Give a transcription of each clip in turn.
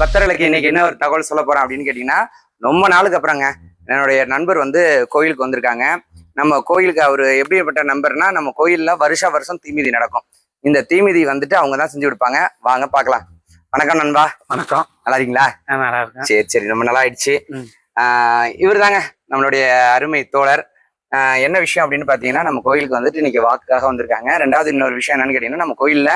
பக்தர்களுக்கு இன்னைக்கு என்ன ஒரு தகவல் சொல்ல போறேன் அப்படின்னு கேட்டீங்கன்னா ரொம்ப நாளுக்கு அப்புறங்க என்னுடைய நண்பர் வந்து கோயிலுக்கு வந்திருக்காங்க. நம்ம கோயிலுக்கு அவர் எப்படிப்பட்ட நண்பர்னா நம்ம கோயில்ல வருஷ வருஷம் தீமிதி நடக்கும். இந்த தீமிதி வந்துட்டு அவங்க தான் செஞ்சு கொடுப்பாங்க. வாங்க பார்க்கலாம். வணக்கம் நண்பா. வணக்கம். நல்லா இருக்கீங்களா? நான் நல்லா இருக்கேன். சரி சரி. ரொம்ப நல்லா ஆயிடுச்சு. இவர் தாங்க நம்மளுடைய அருமை தோழர். என்ன விஷயம் அப்படின்னு பாத்தீங்கன்னா நம்ம கோயிலுக்கு வந்துட்டு இன்னைக்கு வாக்குக்காக வந்திருக்காங்க. ரெண்டாவது இன்னொரு விஷயம் என்னன்னு கேட்டீங்கன்னா நம்ம கோயில்ல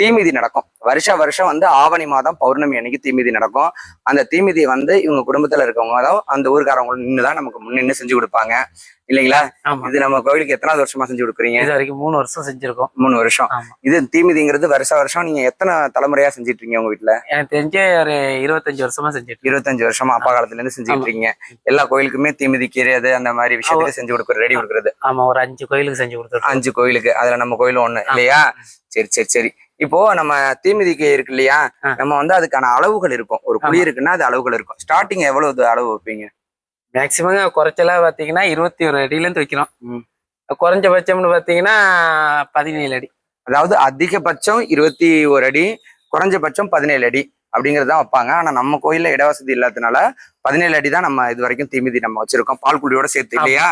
தீமிதி நடக்கும். வருஷ வருஷம் வந்து ஆவணி மாதம் பௌர்ணமி அன்னைக்கு தீமிதி நடக்கும். அந்த தீமிதியை வந்து இவங்க குடும்பத்துல இருக்கவங்க தான் அந்த ஊருக்காரவங்க நின்று தான் நமக்கு முன்னின்று செஞ்சு கொடுப்பாங்க. இல்லைங்களா? இது நம்ம கோயிலுக்கு எத்தனாவது வருஷமா செஞ்சு கொடுக்குறீங்க? இது வரைக்கும் மூணு வருஷம் செஞ்சிருக்கோம். மூணு வருஷம். இது தீமிதிங்கிறது வருஷ வருஷம் நீங்க எத்தனை தலைமுறையா செஞ்சுட்டு இருக்கீங்க உங்க வீட்டுல எனக்கு தெரிஞ்ச ஒரு இருபத்தஞ்சு வருஷமா செஞ்சுட்டு இருக்கேன். இருபத்தஞ்சு வருஷமா அப்பா காலத்துல இருந்து செஞ்சுட்டு இருக்கீங்க. எல்லா கோயிலுக்குமே தீமிதி கீரையாது அந்த மாதிரி விஷயத்துக்கு செஞ்சு கொடுக்குறது ரெடி கொடுக்குறது. ஆமா. ஒரு அஞ்சு கோயிலுக்கு செஞ்சு கொடுத்துருக்கோம். அஞ்சு கோயிலுக்கு. அதுல நம்ம கோயிலும் ஒண்ணு. இல்லையா? சரி சரி சரி. இப்போ நம்ம தீமிதிக்கு இருக்கு இல்லையா. நம்ம வந்து அதுக்கான அளவுகள் இருக்கும். ஒரு குழி இருக்குன்னா அது அளவுகள் இருக்கும். ஸ்டார்டிங் எவ்வளவு அளவு வைப்பீங்க? மேக்சிமம் குறைச்சலா பாத்தீங்கன்னா இருபத்தி ஒரு அடியில இருந்து வைக்கிறோம். குறைஞ்சபட்சம்னு பாத்தீங்கன்னா பதினேழு அடி. அதாவது அதிகபட்சம் இருபத்தி ஒரு அடி குறைஞ்சபட்சம் பதினேழு அடி அப்படிங்கறது தான் வைப்பாங்க. ஆனா நம்ம கோயில்ல இடவசதி இல்லாததுனால பதினேழு அடி தான் நம்ம இது வரைக்கும் தீமிதி நம்ம வச்சிருக்கோம். பால் குழியோட சேர்த்து இல்லையா?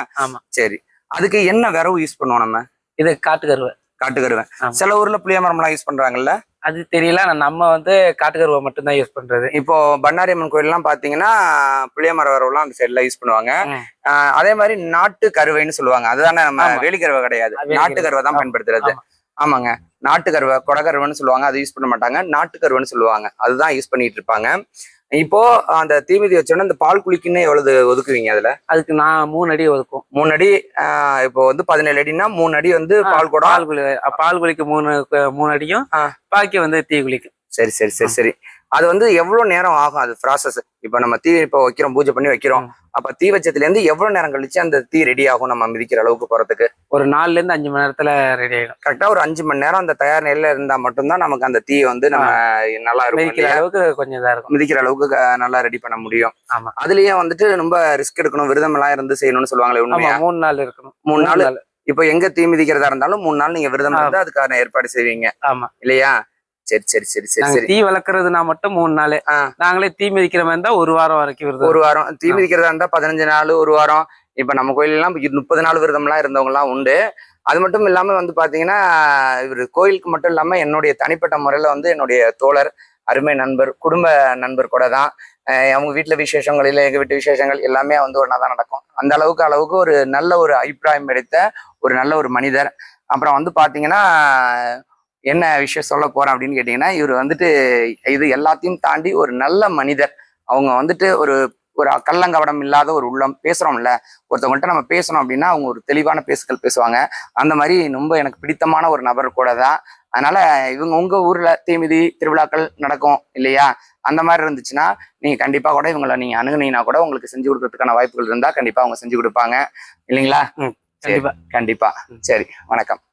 சரி. அதுக்கு என்ன விரவு யூஸ் பண்ணுவோம் நம்ம? இது காட்டுக்கருவை. காட்டுக்கருவேன். சில ஊர்ல புளிய மரம்லாம் யூஸ் பண்றாங்கல்ல? அது தெரியல நம்ம வந்து காட்டுக்கருவை மட்டும்தான் யூஸ் பண்றது. இப்போ பண்ணாரி அம்மன் கோயில்லாம் பாத்தீங்கன்னா புளிய மர வரவுலாம் அந்த சைட்ல யூஸ் பண்ணுவாங்க. அதே மாதிரி நாட்டு கருவைன்னு சொல்லுவாங்க. அதுதானே நம்ம. வேலிக்கருவை கிடையாது. நாட்டு கருவை தான். பயன்படுத்துறது. ஆமாங்க. நாட்டு கருவை கொடக்கருவைன்னு சொல்லுவாங்க. அது யூஸ் பண்ண மாட்டாங்க. நாட்டு கருவைன்னு சொல்லுவாங்க. அதுதான் யூஸ் பண்ணிட்டு இருப்பாங்க. இப்போ அந்த தீமிதி வச்சோன்னா இந்த பால் குளிக்குன்னு எவ்வளவு ஒதுக்குவீங்க அதுல? அதுக்கு நான் மூணு அடி ஒதுக்கும். மூணு அடி இப்போ வந்து பதினேழு அடின்னா மூணு அடி வந்து பால் குடம். பால் குளி பால் குளிக்கு மூணு மூணு அடியும். பாக்கி வந்து தீ குளிக்கு சரி சரி சரி சரி. அது வந்து எவ்வளவு நேரம் ஆகும் அது ப்ராசஸ் இப்போ நம்ம தீ இப்போ வைக்கிறோம் பூஜை பண்ணி வைக்கிறோம். அப்ப தீ வச்சதுல இருந்து எவ்வளவு நேரம் கழிச்சு அந்த தீ ரெடி ஆகும் நம்ம மிதிக்கிற அளவுக்கு போறதுக்கு? ஒரு நாலுல இருந்து அஞ்சு மணி நேரத்துல ரெடி ஆயிடும். கரெக்டா ஒரு அஞ்சு மணி நேரம் அந்த தயார் நிலையில இருந்தா மட்டும்தான் நமக்கு அந்த தீ வந்து நம்ம நல்லா இருக்கும் மிதிக்கிற? அளவுக்கு கொஞ்சம் இதா இருக்கும். மிதிக்கிற அளவுக்கு நல்லா ரெடி பண்ண முடியும். ஆமா. அதுலயே வந்துட்டு ரொம்ப ரிஸ்க் எடுக்கணும் விரதம் எல்லாம் இருந்து செய்யணும்னு சொல்லுவாங்களே உண்மையா? மூணு நாள் இருக்கணும். மூணு நாள். இப்போ எங்க தீ மிதிக்கிறதா இருந்தாலும் மூணு நாள் நீங்க விரதம். இருந்து அதுக்கான ஏற்பாடு செய்வீங்க. ஆமா. இல்லையா? சரி சரி சரி சரி சரி. தீ வளர்க்கறதுனா மட்டும் மூணு நாள். நாங்களே தீ மிதிக்கிற மாதிரி இருந்தா ஒரு வாரம் வரைக்கும் விரதம் ஒரு வாரம். தீ மிதிக்கிறதா இருந்தா பதினஞ்சு நாள் ஒரு வாரம். இப்ப நம்ம கோயிலெல்லாம் முப்பது நாள் விரதம்லாம் இருந்தவங்க எல்லாம் உண்டு. அது மட்டும் இல்லாம வந்து பாத்தீங்கன்னா இவர் கோயிலுக்கு மட்டும் இல்லாம என்னுடைய தனிப்பட்ட முறையில வந்து என்னுடைய தோழர் அருமை நண்பர் குடும்ப நண்பர் கூட தான். அவங்க வீட்டுல விசேஷங்கள் இல்லை எங்க வீட்டு விசேஷங்கள் எல்லாமே வந்து ஒன்றா தான் நடக்கும். அந்த அளவுக்கு அளவுக்கு ஒரு நல்ல ஒரு அபிப்பிராயம் எடுத்த ஒரு நல்ல ஒரு மனிதர். அப்புறம் வந்து பாத்தீங்கன்னா என்ன விஷயம் சொல்ல போறேன் அப்படின்னு கேட்டீங்கன்னா இவர் வந்துட்டு இது எல்லாத்தையும் தாண்டி ஒரு நல்ல மனிதர். அவங்க வந்துட்டு ஒரு ஒரு கள்ளங்கவடம் இல்லாத ஒரு உள்ளம் பேசுறோம்ல ஒருத்தவங்கள்ட்ட நம்ம பேசணும் அப்படின்னா அவங்க ஒரு தெளிவான பேசுகள் பேசுவாங்க. அந்த மாதிரி ரொம்ப எனக்கு பிடித்தமான ஒரு நபர் கூட தான். அதனால இவங்க உங்க ஊர்ல தீமிதி திருவிழாக்கள் நடக்கும் இல்லையா? அந்த மாதிரி இருந்துச்சுன்னா நீங்க கண்டிப்பா கூட இவங்களை நீங்க அணுகுனீங்கன்னா கூட உங்களுக்கு செஞ்சு கொடுக்கறதுக்கான வாய்ப்புகள் இருந்தா கண்டிப்பா அவங்க செஞ்சு கொடுப்பாங்க. இல்லைங்களா? கண்டிப்பா. கண்டிப்பா. சரி வணக்கம்.